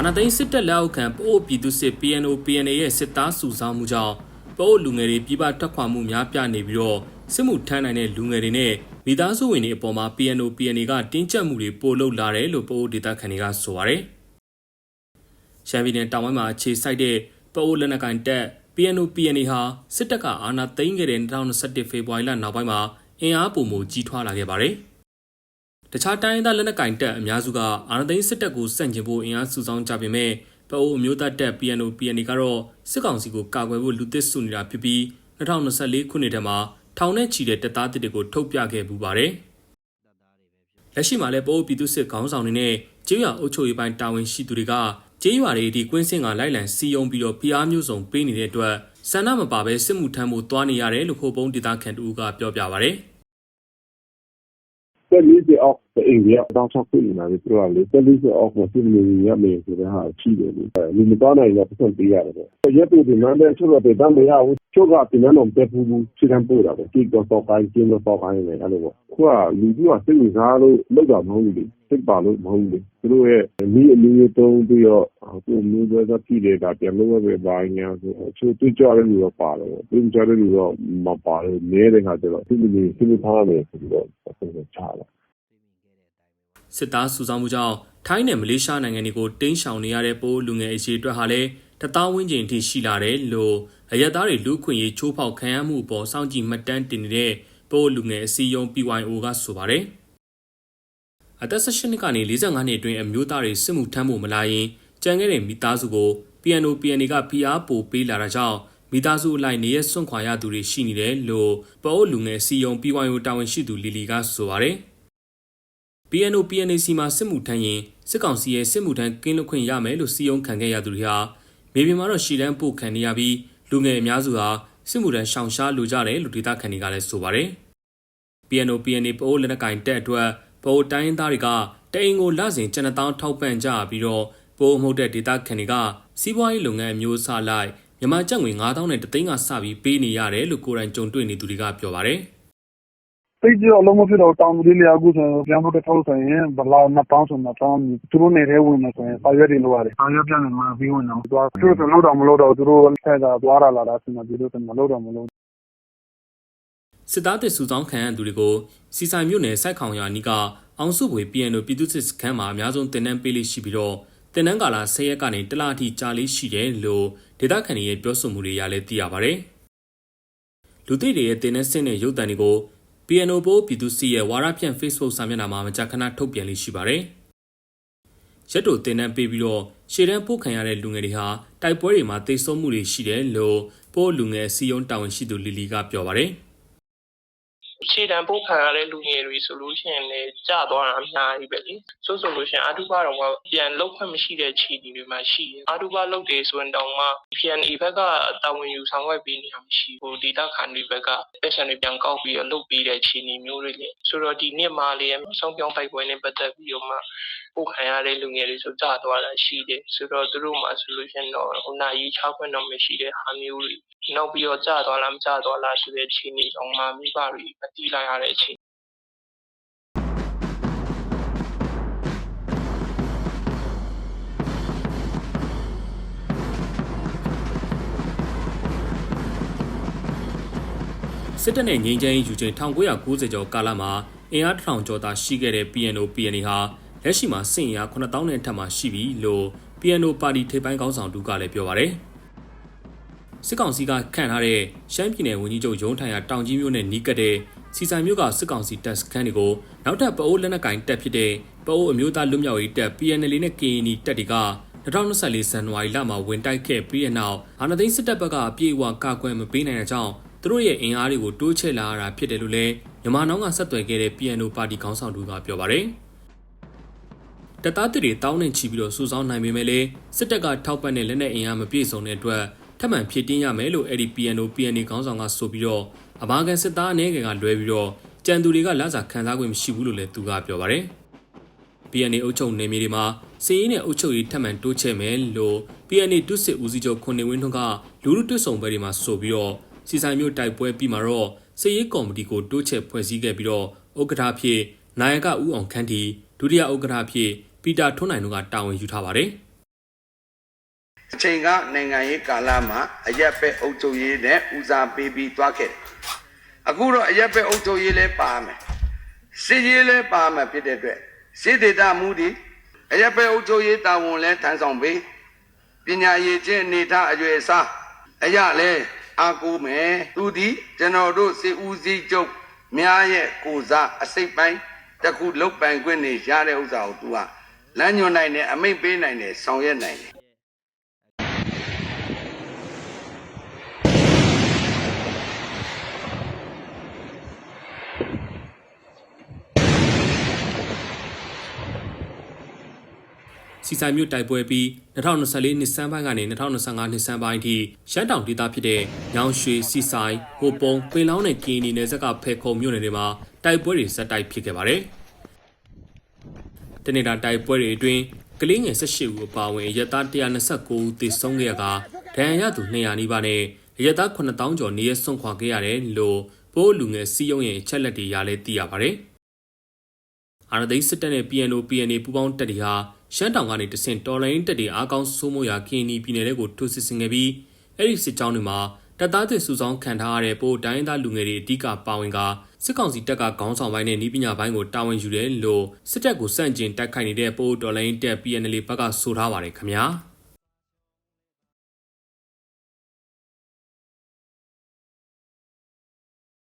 အာနာသိန်းစစ်တပ်လက်အောက်ခံပအိုးပြည်သူစစ် PNO PNA ရဲ့စစ်သားစုဆောင်းမှုကြောင့်ပအိုးလူငယ်တွေပြည်ပထွက်ခွာမှုများပြားနေပြီးတော့စစ်မှုထမ်းနိုင်တဲ့လူငယ်တွေနဲ့မိသားစုဝင်တွေအပေါ်မှာ PNO PNA ကတင်းကျပ်မှုတွေပိုလုပ်လာတယ်လို့ပအိုးဒေသခံတွေကဆိုပါတယ်။ရှမ်းပြည်နယ်တောင်ပိုင်းမှာအခြေစိုက်တဲ့ပအိုးလက်နက်ကိုင်တပ် PNO PNA ဟာစစ်တပ်ကအာဏာသိမ်းခဲ့တဲ့2021ဖေဖော်ဝါရီလနောက်ပိုင်းမှာအင်အားပုံမူကြီးထွားလာခဲ့ပါတယ်။ တခြားတိုင်းရင်းသားလက်နက်ကိုင်တပ်အများစုကအာဏာသိမ်းစစ်တပ်ကိုစန့်ကျင်ဖို့အင်အားစုဆောင်းကြပေမဲ့ပအိုးအမျိုးသားတပ် PNO PNA ကတော့စစ်ကောင်စီကိုကာကွယ်ဖို့လူသစ်စုနေတာဖြစ်ပြီး2024ခုနှစ်ထဲမှာထောင်နဲ့ချီတဲ့တပ်သားတစ်တွေကိုထုတ်ပြခဲ့ပူပါတယ်။လက်ရှိမှာလည်းပအိုးပြည်သူစစ်ခေါင်းဆောင်တွေနဲ့ကျေးရွာအုပ်ချုပ်ရေးပိုင်းတာဝန်ရှိသူတွေကကျေးရွာတွေဒီကွင်းစင်ကလိုက်လံစီယုံပြီးတော့ဖျားမျိုးစုံပေးနေတဲ့အတွက်ဆန္ဒမပါဘဲစစ်မှုထမ်းဖို့တွားနေရတယ်လို့ခိုးပုံးဒေသခံတူကပြောပြပါဗျ။ တက်လေးစအောက်အိမ်ကြီးတောင်းချဖြစ်နေတာလေသူကလေတက်လေးစအောက်ကိုစစ်နေရမယ်ဆိုတဲ့ဟာရှိတယ်လေလူမတော်နိုင်တော့ပတ်ပေးရတယ်ပေါ့ရက်တူဒီနန်းတဲ့ချုပ်တော့တမ်းမရဘူးချုပ်ကဒီနန်းတော့တက်ဘူးခြေတန်းပို့တာပေါ့ဒီတော့တော့ကိုင်းကျင်းတော့တော့ကိုင်းလေအဲ့လိုပေါ့ခုကလူကြီးကစိတ်ဝင်စားလို့လောက်တာမဟုတ်ဘူးလေစိတ်ပါလို့မဟုတ်ဘူးလေသူတို့ရဲ့မိအမျိုးတုံးပြီးတော့အခုမျိုးပဲကပြည်တယ်ဒါပြန်လို့ပဲပါညာဆိုချိုးတွေ့ကြတဲ့လူတော့ပါတယ်တွေ့ကြတဲ့လူတော့မပါဘူးနည်းတဲ့ခါကျတော့သူလူကြီးသူထားတယ်ဆိုပြီးတော့ဆက်ဆက်ချလာ စစ်သားစုဆောင်းမှုကြောင့်ထိုင်းနဲ့မလေးရှားနိုင်ငံတွေကိုတင်းရှောင်နေရတဲ့ပိုးလူငယ်အရေးအတွက်ဟာလည်းတသားဝင်းကျင်အထိရှိလာတယ်လို့အရက်သားတွေလူခွင့်ရေးချိုးဖောက်ခံရမှုအပေါ်စောင့်ကြည့်မှတ်တမ်းတင်နေတဲ့ပိုးလူငယ်အစည်းအရုံး PYO ကဆိုပါတယ်အသက်16နှစ်ကနေ45နှစ်အတွင်းအမျိုးသားတွေစစ်မှုထမ်းဖို့မလာရင်ကြံခဲ့တဲ့မိသားစုကို PNO PNA က PR ပို့ပေးလာတာကြောင့်မိသားစုအလိုက်နေရစွန့်ခွာရသူတွေရှိနေတယ်လို့ပိုးလူငယ်စီယုံ PYO တာဝန်ရှိသူလီလီကဆိုပါတယ် PNO PNAC မှာစစ်မှုထမ်းရင်စစ်ကောင်စီရဲ့စစ်မှုထမ်းကင်းလွတ်ခွင့်ရမယ်လို့စီယုံခံခဲ့ရသူတွေဟာမြေပြင်မှာတော့ရှီတန်းပို့ခံနေရပြီးလူငယ်အများစုဟာစစ်မှုထမ်းရှောင်ရှားလိုကြတယ်လို့ဒေသခံတွေကလည်းဆိုပါတယ်။ PNO PNA ပိုးလက်နက်ကင်တက်အတွက်ပိုးတိုင်းသားတွေကတအိမ်ကိုလစဉ်ကျန်တောင်းထောက်ပံ့ကြပြီးတော့ပိုးမှုတဲ့ဒေသခံတွေကစီးပွားရေးလုပ်ငန်းအမျိုးအစားလိုက်မြန်မာကျပ်ငွေ9000နဲ့တသိန်းကစပြီးပေးနေရတယ်လို့ကိုယ်တိုင်ကြုံတွေ့နေသူတွေကပြောပါတယ်။ သိကြအလုံးမဖြစ်တော့တောင်သူလေးလျာအခုဆိုရင်ပြန်ဖို့တစ်ထုပ်ဆိုရင်ဘလောက်နှစ်ပေါင်းဆိုနှစ်ပေါင်းသူတို့နေထဲဝင်နေဆိုရင်စာရွက်တွေလိုရတယ်စာရွက်ပြန်နေမှာပြီးဝင်တော့သွားသူတို့ဆိုလို့တော့မလို့တော့သူတို့ဆက်ကသွားတာလာတာဆိုမှဒီလိုဆိုမလို့တော့မလို့စစ်သားတစ်စုဆောင်းခံရသူတွေကိုစီဆိုင်မြို့နယ်စိုက်ခေါင်ရွာနီးကအောင်စုပွေ PNO ပြည်သူ့စစ်စခန်းမှာအများဆုံးတင်နန်းပေးလေးရှိပြီးတော့တင်နန်းကာလာ10ရက်ကနေတလအထိကြာလေးရှိတယ်လို့ဒေသခံတွေရဲ့ပြောဆိုမှုတွေရလည်းသိရပါဗျ။လူသိတွေရဲ့တင်နန်းစင်းတဲ့ရုပ်တံတွေကို PNO ပိုးပြည်သူစစ်ရဲ့ဝါရဖြန့် Facebook စာမျက်နှာမှာမကြာခဏထုတ်ပြန်လေးရှိပါတယ်။ရက်တို့တင်နန်းပေးပြီးတော့ရှေ့တန်းပို့ခံရတဲ့လူငယ်တွေဟာတိုက်ပွဲတွေမှာတိတ်ဆုံးမှုတွေရှိတယ်လို့ပိုးလူငယ်စီယုံတာဝန်ရှိသူလီလီကပြောပါတယ်။ ခြေတံပို့ခံရတဲ့လူငယ်တွေဆိုလို့ရှိရင်လည်းကြာသွားတာအများကြီးပဲလေဆိုဆိုလို့ရှိရင်အတုပါတော့ကပြန်လောက်ခွင့်မရှိတဲ့ခြေတီတွေမှာရှိတယ်အတုပါလောက်တယ်ဆိုရင်တောင်မှ PNA ဘက်ကတာဝန်ယူဆောင်ရွက်ပေးနေတာမရှိဘူးဒေတာခန်တွေဘက်ကပတ်စံတွေပြန်ကောက်ပြီးတော့လုပ်ပေးတဲ့ခြေနေမျိုးတွေလေဆိုတော့ဒီနှစ်မှာလေဆောင်းပြောင်းပိုက်ပွဲနဲ့ပတ်သက်ပြီးတော့မှ ပို့ခံရတဲ့လူငယ်တွေဆိုကြာသွားတာရှိတယ်ဆိုတော့သူတို့မှဆိုလို့ရှိရင်တော့ဟိုနာရီချခွင့်တော့မရှိတဲ့ဟာမျိုးတွေနောက်ပြီးတော့ကြာသွားလားမကြာသွားလားဆိုတဲ့ခြေနေအောင်မှမိဘတွေမတိလိုက်ရတဲ့ခြေစစ်တပ်နဲ့ငြိမ်းချမ်းရေးယူချိန်1990ကျော်ကာလမှာအင်အားတစ်ထောင်ကျော်သာရှိခဲ့တဲ့ PNO PNA ဟာ လက်ရှိမှာစစ်အင်အား9000နဲ့အထက်မှာရှိပြီလို့ PNO ပါတီထိပ်ပိုင်းခေါင်းဆောင်တူကလည်းပြောပါတယ်။စစ်ကောင်စီကခန့်ထားတဲ့ရှမ်းပြည်နယ်ဝန်ကြီးချုပ်ရုံးထိုင်ရာတောင်ကြီးမြို့နယ်နီးကပ်တဲ့စီဆိုင်မြို့ကစစ်ကောင်စီတပ်စခန်းတွေကိုနောက်ထပ်ပအိုးလက်နက်ကင်တပ်ဖြစ်တဲ့ပအိုးအမျိုးသားလွတ်မြောက်ရေးတပ် PNL နဲ့ KNI တပ်တွေက2024ဇန်နဝါရီလမှာဝင်တိုက်ခဲ့ပြီးတဲ့နောက်အာဏာသိမ်းစစ်တပ်ဘက်ကအပြည့်အဝကာကွယ်မပေးနိုင်တဲ့ကြောင့်သူတို့ရဲ့အင်အားတွေကိုတိုးချဲ့လာရတာဖြစ်တယ်လို့လည်းမြန်မာနောင်ကဆက်သွယ်ခဲ့တဲ့ PNO ပါတီခေါင်းဆောင်တူကပြောပါတယ်။ တပ်သားတွေတောင်းနှင်ချီပြီးတော့စူဆောင်းနိုင်ပေမဲ့လည်းစစ်တပ်ကထောက်ပံ့တဲ့လက်နက်အင်အားမပြည့်စုံတဲ့အတွက်ထပ်မံဖြည့်တင်းရမယ်လို့အဲ့ဒီ PNO PNA ခေါင်းဆောင်ကဆိုပြီးတော့အမာကန်စစ်သားအနေငယ်ကလွဲပြီးတော့ကြံသူတွေကလစာခံစား권မရှိဘူးလို့လည်းသူကပြောပါတယ်။ PNA အုပ်ချုပ်နေမြေတွေမှာစီးရင်နဲ့အုပ်ချုပ်ရေးထပ်မံတိုးချဲ့မယ်လို့ PNA တွစ်စစ်ဦးစီးချုပ်ခွန်နေဝင်းထွန်းကလူလူတွစ်ဆောင်ဘက်တွေမှာဆိုပြီးတော့စီဆိုင်မျိုးတိုက်ပွဲပြီးမှာတော့စစ်ရေးကော်မတီကိုတိုးချဲ့ဖွဲ့စည်းခဲ့ပြီးတော့ဥက္ကဋ္ဌဖြစ်နိုင်ကဦးအောင်ခန်းတီဒုတိယဥက္ကဋ္ဌဖြစ် ပီတာထွန်းနိုင်တို့ကတာဝန်ယူထားပါတယ်။အချိန်ကနိုင်ငံရေးကာလမှာအရက်ပဲအုပ်ချုပ်ရေးနဲ့ဦးစားပေးပြီးသွားခဲ့တယ်အခုတော့အရက်ပဲအုပ်ချုပ်ရေးလည်းပါမယ်စစ်ရေးလည်းပါမယ်ဖြစ်တဲ့အတွက်စစ်ဒေသမှုဒီအရက်ပဲအုပ်ချုပ်ရေးတာဝန်လည်းထမ်းဆောင်ပေးပညာရေးချင်းအနေထားအရွယ်အစားအရာလည်းအားကိုးမယ်သူဒီကျွန်တော်တို့စစ်ဦးစီးချုပ်များရဲ့ကိုစားအစိတ်ပိုင်းတစ်ခုလုတ်ပိုင်ခွင့်နေရတဲ့ဥစ္စာကိုသူက လမ်းညွှန်နိုင်တယ်အမိန့်ပေးနိုင်တယ်ဆောင်ရွက်နိုင်တယ်စီဆိုင်မြို့တိုက်ပွဲပြီး2024နှစ်စန်းပိုင်းကနေ2025နှစ်စန်းပိုင်းအထိရှမ်းတောင်ဒေသဖြစ်တဲ့ညောင်ရွှေစီဆိုင်ဟိုပုံပင်လောင်းနဲ့ကင်းနီနယ်စပ်ကဖဲခုံမြို့နယ်တွေမှာတိုက်ပွဲတွေဇက်တိုက်ဖြစ်ခဲ့ပါတယ်။ တနေ့တာတိုက်ပွဲတွေအတွင်းကလေးငယ်18ဦးအပါအဝင်ရဲသား129ဦးသေဆုံးခဲ့ရကဒဏ်ရာရသူ200နီးပါးနဲ့ရဲသား9000ကျော်နေရဆွန့်ခွာခဲ့ရတယ်လို့ပိုးလူငယ်စီးရုံးရဲ့အချက်လက်တွေရလဲသိရပါတယ်။အာရသိန်းစစ်တပ်နဲ့ PNO PNA ပူးပေါင်းတပ်တွေဟာရှမ်းတောင်ကနေတဆင့်တော်လိုင်းတပ်တွေအားကောင်းစိုးမိုးရာကင်းနီပြည်နယ်တွေကိုထိုးစစ်ဆင်ခဲ့ပြီးအဲ့ဒီစစ်ကြောင်းတွေမှာ တပ်သားတွေစုဆောင်းခံထားရတဲ့ပိုတိုင်းသားလူငယ်တွေအဓိကပါဝင်ကစစ်ကောင်စီတပ်ကခေါင်းဆောင်ပိုင်းနဲ့ဤပညာပိုင်းကိုတာဝန်ယူတယ်လို့စစ်တပ်ကိုစန့်ကျင်တိုက်ခိုက်နေတဲ့ပိုတော်လိုင်းတပ် PNL ဘက်ကဆိုထားပါတယ်ခင်ဗျာ။